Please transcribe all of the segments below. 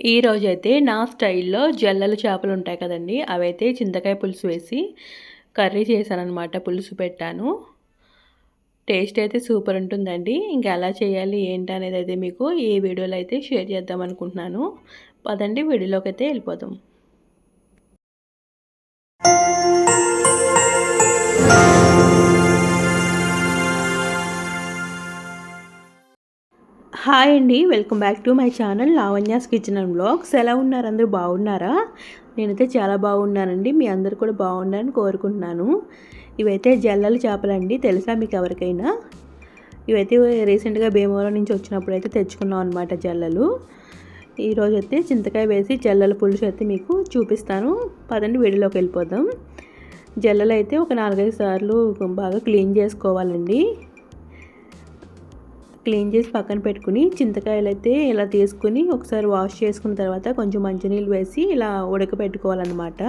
ఈరోజైతే నా స్టైల్లో జల్లలు చేపలు ఉంటాయి కదండి అవైతే చింతకాయ పులుసు వేసి కర్రీ చేశానమాట పులుసు పెట్టాను. టేస్ట్ అయితే సూపర్ ఉంటుందండి. ఇంకా ఎలా చేయాలి ఏంటి అనేది అయితే మీకు ఈ వీడియోలో అయితే షేర్ చేద్దాం అనుకుంటున్నాను. పదండి వీడియోలోకి అయితే వెళ్ళిపోదాం. హాయ్ అండి welcome back to my channel Lavanya's kitchen and blogs. ఎలా ఉన్నారు? అందరూ బాగున్నారా? నేనైతే చాలా బాగున్నానండి మీ అందరు కూడా బాగున్నారని కోరుకుంటున్నాను. ఇవైతే జల్లల చేపలండి తెలుసా మీకు ఎవరికైనా? ఇవైతే రీసెంట్గా భీమవరం నుంచి వచ్చినప్పుడు అయితే తెచ్చుకున్నాం అనమాట జల్లలు. ఈరోజు అయితే చింతకాయ వేసి జల్లల పులుసు అయితే మీకు చూపిస్తాను. పదండి వీడియోలోకి వెళ్ళిపోదాం. జల్లలు అయితే ఒక నాలుగైదు సార్లు బాగా క్లీన్ చేసుకోవాలండి. క్లీన్ చేసి పక్కన పెట్టుకుని చింతకాయలు అయితే ఇలా తీసుకుని ఒకసారి వాష్ చేసుకున్న తర్వాత కొంచెం మంచినీళ్ళు వేసి ఇలా ఉడకపెట్టుకోవాలన్నమాట.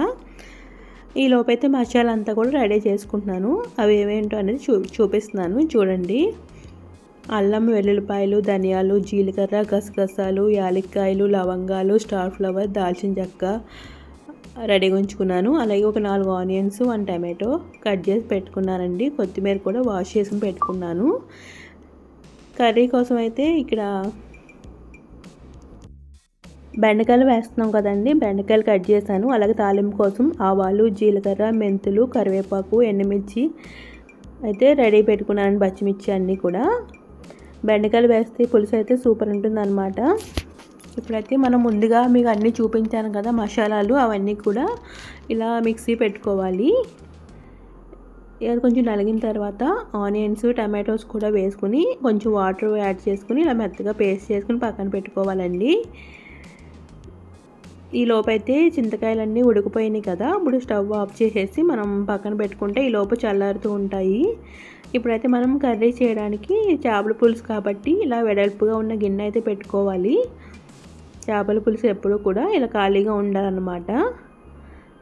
ఈ లోపైతే మసాలా అంతా కూడా రెడీ చేసుకుంటున్నాను. అవి ఏమేంటో అనేది చూ చూపిస్తున్నాను. చూడండి. అల్లం వెల్లుల్లిపాయలు ధనియాలు జీలకర్ర గసగసాలు యాలక్కాయలు లవంగాలు స్టార్ ఫ్లవర్ దాల్చిన చెక్క రెడీగా ఉంచుకున్నాను అలాగే ఒక నాలుగు ఆనియన్స్ వన్ టమాటో కట్ చేసి పెట్టుకున్నానండి. కొత్తిమీర కూడా వాష్ చేసుకుని పెట్టుకున్నాను. కర్రీ కోసం అయితే ఇక్కడ బెండకాయలు వేస్తున్నాం కదండి. బెండకాయలు కట్ చేశాను. అలాగే తాలింపు కోసం ఆవాలు జీలకర్ర మెంతులు కరివేపాకు ఎండుమిర్చి అయితే రెడీ పెట్టుకున్నాను. పచ్చిమిర్చి అన్నీ కూడా. బెండకాయలు వేస్తే పులుసు అయితే సూపర్ ఉంటుంది అనమాట ఇప్పుడైతే మనం ముందుగా మీకు అన్నీ చూపించాను కదా మసాలాలు అవన్నీ కూడా ఇలా మిక్సీ పెట్టుకోవాలి. అది కొంచెం నలిగిన తర్వాత ఆనియన్స్ టమాటోస్ కూడా వేసుకుని కొంచెం వాటర్ యాడ్ చేసుకుని ఇలా మెత్తగా పేస్ట్ చేసుకుని పక్కన పెట్టుకోవాలండి. ఈ లోపైతే చింతకాయలన్నీ ఉడికిపోయినాయి కదా ఇప్పుడు స్టవ్ ఆఫ్ చేసేసి మనం పక్కన పెట్టుకుంటే ఈ లోపు చల్లారుతూ ఉంటాయి. ఇప్పుడైతే మనం కర్రీ చేయడానికి చేపల పులుసు కాబట్టి ఇలా వెడల్పుగా ఉన్న గిన్నె అయితే పెట్టుకోవాలి. చేపల పులుసు ఎప్పుడూ కూడా ఇలా ఖాళీగా ఉండాలన్నమాట.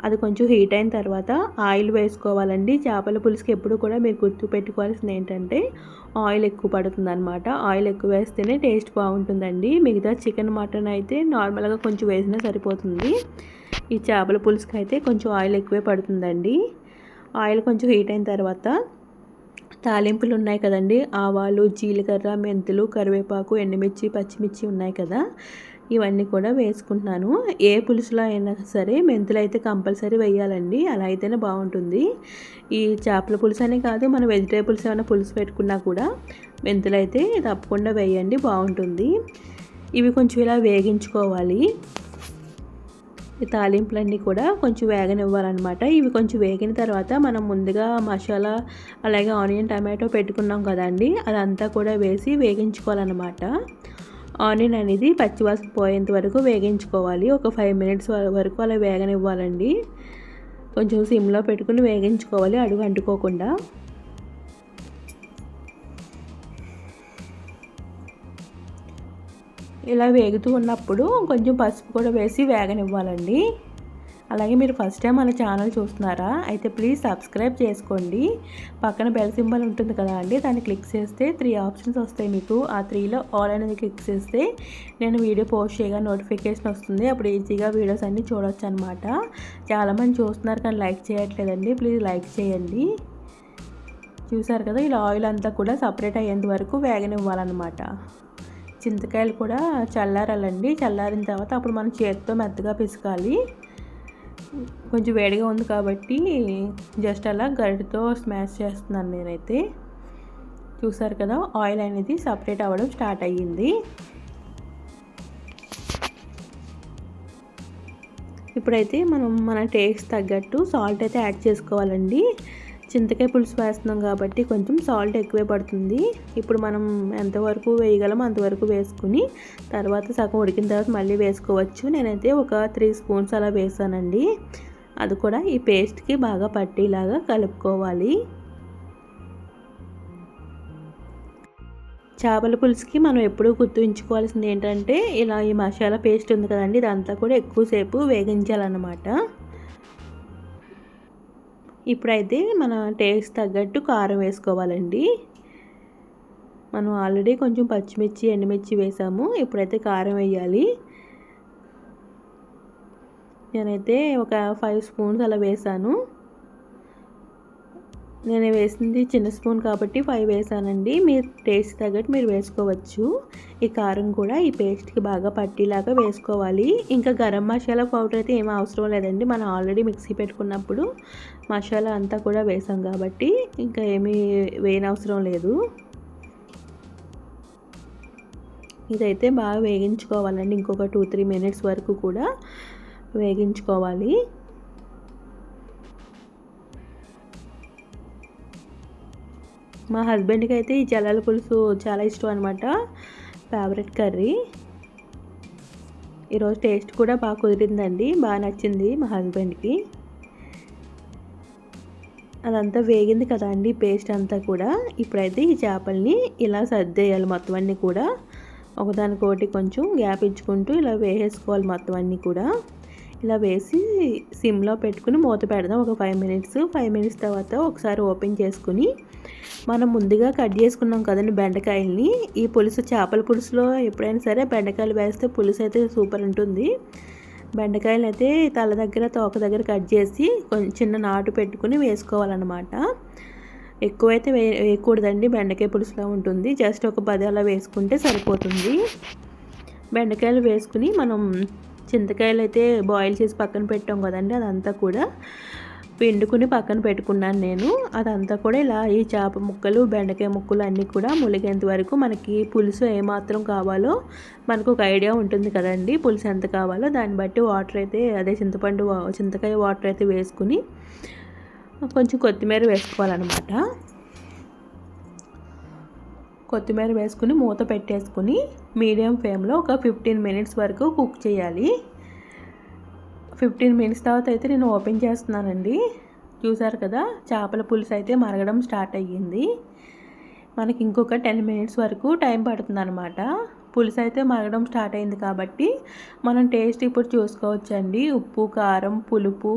అది కొంచెం హీట్ అయిన తర్వాత ఆయిల్ వేసుకోవాలండి. చేపల పులుసుకి ఎప్పుడు కూడా మీరు గుర్తు పెట్టుకోవాల్సింది ఏంటంటే ఆయిల్ ఎక్కువ పడుతుంది అనమాట ఆయిల్ ఎక్కువ వేస్తేనే టేస్ట్ బాగుంటుందండి. మిగతా చికెన్ మటన్ అయితే నార్మల్గా కొంచెం వేసినా సరిపోతుంది. ఈ చేపల పులుసుకి అయితే కొంచెం ఆయిల్ ఎక్కువే పడుతుందండి. ఆయిల్ కొంచెం హీట్ అయిన తర్వాత తాలింపులు ఉన్నాయి కదండి. ఆవాలు జీలకర్ర మెంతులు కరివేపాకు ఎండుమిర్చి పచ్చిమిర్చి ఉన్నాయి కదా. ఇవన్నీ కూడా వేసుకుంటున్నాను. ఏ పులుసులో అయినా సరే మెంతులు అయితే కంపల్సరీ వేయాలండి. అలా అయితేనే బాగుంటుంది. ఈ చేపల పులుసు అనే కాదు మన వెజిటేబుల్స్ ఏమైనా పులుసు పెట్టుకున్నా కూడా మెంతులు అయితే తప్పకుండా వేయండి బాగుంటుంది. ఇవి కొంచెం ఇలా వేగించుకోవాలి. ఈ తాలింపులన్నీ కూడా కొంచెం వేగనివ్వాలన్నమాట. ఇవి కొంచెం వేగిన తర్వాత మనం ముందుగా మసాలా అలాగే ఆనియన్ టమాటో పెట్టుకున్నాం కదండి అదంతా కూడా వేసి వేగించుకోవాలన్నమాట. ఆనియన్ అనేది పచ్చివాసన పోయేంత వరకు వేగించుకోవాలి. ఒక ఫైవ్ మినిట్స్ వరకు అలా వేగనివ్వాలండి. కొంచెం సిమ్లో పెట్టుకుని వేగించుకోవాలి అడుగు అంటుకోకుండా. ఇలా వేగుతూ ఉన్నప్పుడు కొంచెం పసుపు కూడా వేసి వేగనివ్వాలండి. అలాగే మీరు ఫస్ట్ టైం మన ఛానల్ చూస్తున్నారా అయితే ప్లీజ్ సబ్స్క్రైబ్ చేసుకోండి. పక్కన బెల్ సింబల్ ఉంటుంది కదా అండి దాన్ని క్లిక్ చేస్తే త్రీ ఆప్షన్స్ వస్తాయి మీకు. ఆ త్రీలో ఆల్ అనేది క్లిక్ చేస్తే నేను వీడియో పోస్ట్ చేయగా నోటిఫికేషన్ వస్తుంది. అప్పుడు ఈజీగా వీడియోస్ అన్నీ చూడవచ్చు అనమాట చాలామంది చూస్తున్నారు కానీ లైక్ చేయట్లేదండి ప్లీజ్ లైక్ చేయండి. చూసారు కదా ఇలా ఆయిల్ అంతా కూడా సపరేట్ అయ్యేంత వరకు వేగనివ్వాలన్నమాట. చింతకాయలు కూడా చల్లారాలండి. చల్లారిన తర్వాత అప్పుడు మనం చేతితో మెత్తగా పిసకాలి. కొంచెం వేడిగా ఉంది కాబట్టి జస్ట్ అలా గరిటతో స్మాష్ చేస్తున్నాను నేనైతే. చూసారు కదా ఆయిల్ అనేది సపరేట్ అవ్వడం స్టార్ట్ అయ్యింది. ఇప్పుడైతే మనం మన టేస్ట్ తగ్గట్టు సాల్ట్ అయితే యాడ్ చేసుకోవాలండి. చింతకాయ పులుసు వేస్తున్నాం కాబట్టి కొంచెం సాల్ట్ ఎక్కువే పడుతుంది. ఇప్పుడు మనం ఎంతవరకు వేయగలమో అంతవరకు వేసుకుని తర్వాత సగం ఉడికిన తర్వాత మళ్ళీ వేసుకోవచ్చు. నేనైతే ఒక త్రీ స్పూన్స్ అలా వేసానండి. అది కూడా ఈ పేస్ట్కి బాగా పట్టేలాగా కలుపుకోవాలి. చేపల పులుసుకి మనం ఎప్పుడూ గుర్తుంచుకోవాల్సింది ఏంటంటే ఇలా ఈ మసాలా పేస్ట్ ఉంది కదండి ఇదంతా కూడా ఎక్కువసేపు వేగించాలన్నమాట. ఇప్పుడైతే మన టేస్ట్ తగ్గట్టు కారం వేసుకోవాలండి. మనం ఆల్రెడీ కొంచెం పచ్చిమిర్చి ఎండుమిర్చి వేసాము. ఇప్పుడైతే కారం వేయాలి. నేనైతే ఒక ఫైవ్ స్పూన్స్ అలా వేసాను. నేను వేసింది చిన్న స్పూన్ కాబట్టి ఫైవ్ వేసానండి. మీరు టేస్ట్ తగ్గట్టు మీరు వేసుకోవచ్చు. ఈ కారం కూడా ఈ పేస్ట్కి బాగా పట్టేలాగా వేసుకోవాలి. ఇంకా గరం మసాలా పౌడర్ అయితే ఏమీ అవసరం లేదండి. మనం ఆల్రెడీ మిక్సీ పెట్టుకున్నప్పుడు మసాలా అంతా కూడా వేసాం కాబట్టి ఇంకా ఏమీ వేయనవసరం లేదు. ఇదైతే బాగా వేగించుకోవాలండి. ఇంకొక టూ త్రీ మినిట్స్ వరకు కూడా వేగించుకోవాలి. మా హస్బెండ్కి అయితే ఈ జలాల పులుసు చాలా ఇష్టం అనమాట ఫేవరెట్ కర్రీ ఈరోజు టేస్ట్ కూడా బాగా కుదిరిందండి. బాగా నచ్చింది మా హస్బెండ్కి. అదంతా వేగింది కదా అండి పేస్ట్ అంతా కూడా. ఇప్పుడైతే ఈ చేపల్ని ఇలా సర్దేయాలి మొత్తం అన్నీ కూడా. ఒకదానికోటి కొంచెం గ్యాప్ ఇచ్చుకుంటూ ఇలా వేసేసుకోవాలి మొత్తం అన్నీ కూడా. ఇలా వేసి సిమ్లో పెట్టుకుని మూత పెడదాం. ఒక ఫైవ్ మినిట్స్ ఫైవ్ మినిట్స్ తర్వాత ఒకసారి ఓపెన్ చేసుకుని మనం ముందుగా కట్ చేసుకున్నాం కదండి బెండకాయల్ని. ఈ పులుసు చేపల పులుసులో ఎప్పుడైనా సరే బెండకాయలు వేస్తే పులుసు అయితే సూపర్ ఉంటుంది. బెండకాయలు అయితే తల దగ్గర తోక దగ్గర కట్ చేసి కొంచెం చిన్న నాటు పెట్టుకుని వేసుకోవాలన్నమాట. ఎక్కువైతే వే వేయకూడదండి. బెండకాయ పులుసులో ఉంటుంది. జస్ట్ ఒక పది అలా వేసుకుంటే సరిపోతుంది. బెండకాయలు వేసుకుని మనం చింతకాయలు అయితే బాయిల్ చేసి పక్కన పెట్టాం కదండి అదంతా కూడా పిండుకుని పక్కన పెట్టుకున్నాను నేను. అదంతా కూడా ఇలా ఈ చేప ముక్కలు బెండకాయ ముక్కలు అన్నీ కూడా ములిగేంత వరకు మనకి పులుసు ఏమాత్రం కావాలో మనకు ఒక ఐడియా ఉంటుంది కదండి పులుసు ఎంత కావాలో. దాన్ని బట్టి వాటర్ అయితే అదే చింతపండు చింతకాయ వాటర్ అయితే వేసుకుని కొంచెం కొత్తిమీర వేసుకోవాలన్నమాట. కొత్తిమీర వేసుకుని మూత పెట్టేసుకుని మీడియం ఫ్లేమ్లో ఒక ఫిఫ్టీన్ మినిట్స్ వరకు కుక్ చేయాలి. ఫిఫ్టీన్ మినిట్స్ తర్వాత అయితే నేను ఓపెన్ చేస్తున్నానండి. చూసారు కదా చేపల పులుసు అయితే మరగడం స్టార్ట్ అయ్యింది. మనకి ఇంకొక టెన్ మినిట్స్ వరకు టైం పడుతుంది అనమాట పులుసు అయితే మరగడం స్టార్ట్ అయింది కాబట్టి మనం టేస్ట్ ఇప్పుడు చూసుకోవచ్చండి. ఉప్పు కారం పులుపు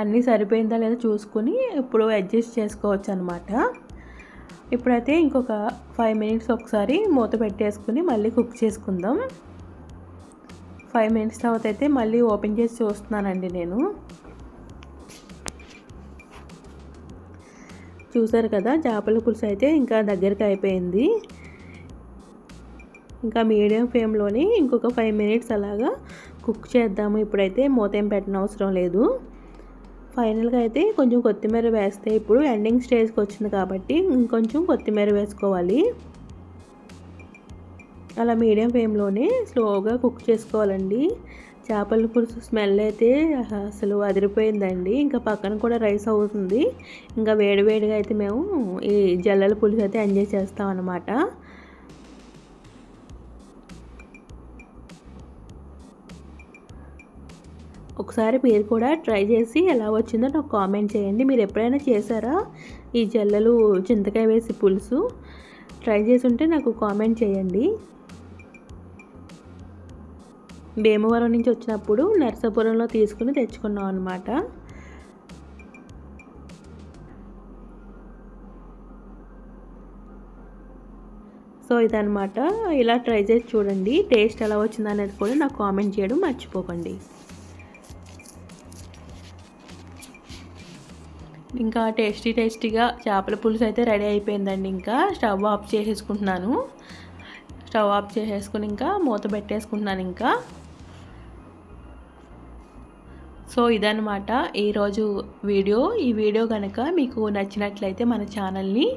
అన్నీ సరిపోయిందా లేదా చూసుకుని ఇప్పుడు అడ్జస్ట్ చేసుకోవచ్చు అనమాట ఇప్పుడైతే ఇంకొక ఫైవ్ మినిట్స్ ఒకసారి మూత పెట్టేసుకుని మళ్ళీ కుక్ చేసుకుందాం. ఫైవ్ మినిట్స్ తర్వాత అయితే మళ్ళీ ఓపెన్ చేసి చూస్తున్నానండి నేను. చూసారు కదా చేపల పులుసు అయితే ఇంకా దగ్గరికి అయిపోయింది. ఇంకా మీడియం ఫ్లేమ్లోని ఇంకొక ఫైవ్ మినిట్స్ అలాగా కుక్ చేద్దాము. ఇప్పుడైతే మూత ఏం పెట్టిన అవసరం లేదు. ఫైనల్గా అయితే కొంచెం కొత్తిమీర వేస్తే ఇప్పుడు ఎండింగ్ స్టేజ్కి వచ్చింది కాబట్టి ఇంకొంచెం కొత్తిమీర వేసుకోవాలి. అలా మీడియం ఫ్లేమ్లోనే స్లోగా కుక్ చేసుకోవాలండి. చేపల పులుసు స్మెల్ అయితే అసలు అదిరిపోయిందండి. ఇంకా పక్కన కూడా రైస్ అవుతుంది ఇంకా వేడివేడిగా అయితే మేము ఈ జల్లల పులుసు అయితే ఎంజాయ్ చేస్తాం అన్నమాట ఒకసారి మీరు కూడా ట్రై చేసి ఎలా వచ్చిందో నాకు కామెంట్ చేయండి. మీరు ఎప్పుడైనా చేశారా? ఈ జల్లలు చింతకాయ వేసి పులుసు ట్రై చేసి ఉంటే నాకు కామెంట్ చేయండి. భీమవరం నుంచి వచ్చినప్పుడు నర్సాపురంలో తీసుకుని తెచ్చుకున్నాం అనమాట సో ఇదనమాట ఇలా ట్రై చేసి చూడండి. టేస్ట్ ఎలా వచ్చింది అనేది కూడా నాకు కామెంట్ చేయడం మర్చిపోకండి. ఇంకా టేస్టీ టేస్టీగా చేపల పులుసు అయితే రెడీ అయిపోయిందండి ఇంకా. స్టవ్ ఆఫ్ చేసేసుకుంటున్నాను. స్టవ్ ఆఫ్ చేసేసుకుని ఇంకా మూత పెట్టేసుకుంటున్నాను ఇంకా. సో ఇదనమాట ఈరోజు వీడియో. ఈ వీడియో కనుక మీకు నచ్చినట్లయితే మన ఛానల్ని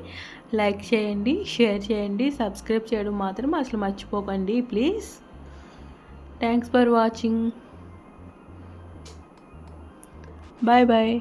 లైక్ చేయండి షేర్ చేయండి సబ్స్క్రైబ్ చేయడం మాత్రం అసలు మర్చిపోకండి please. Thanks for watching. Bye bye.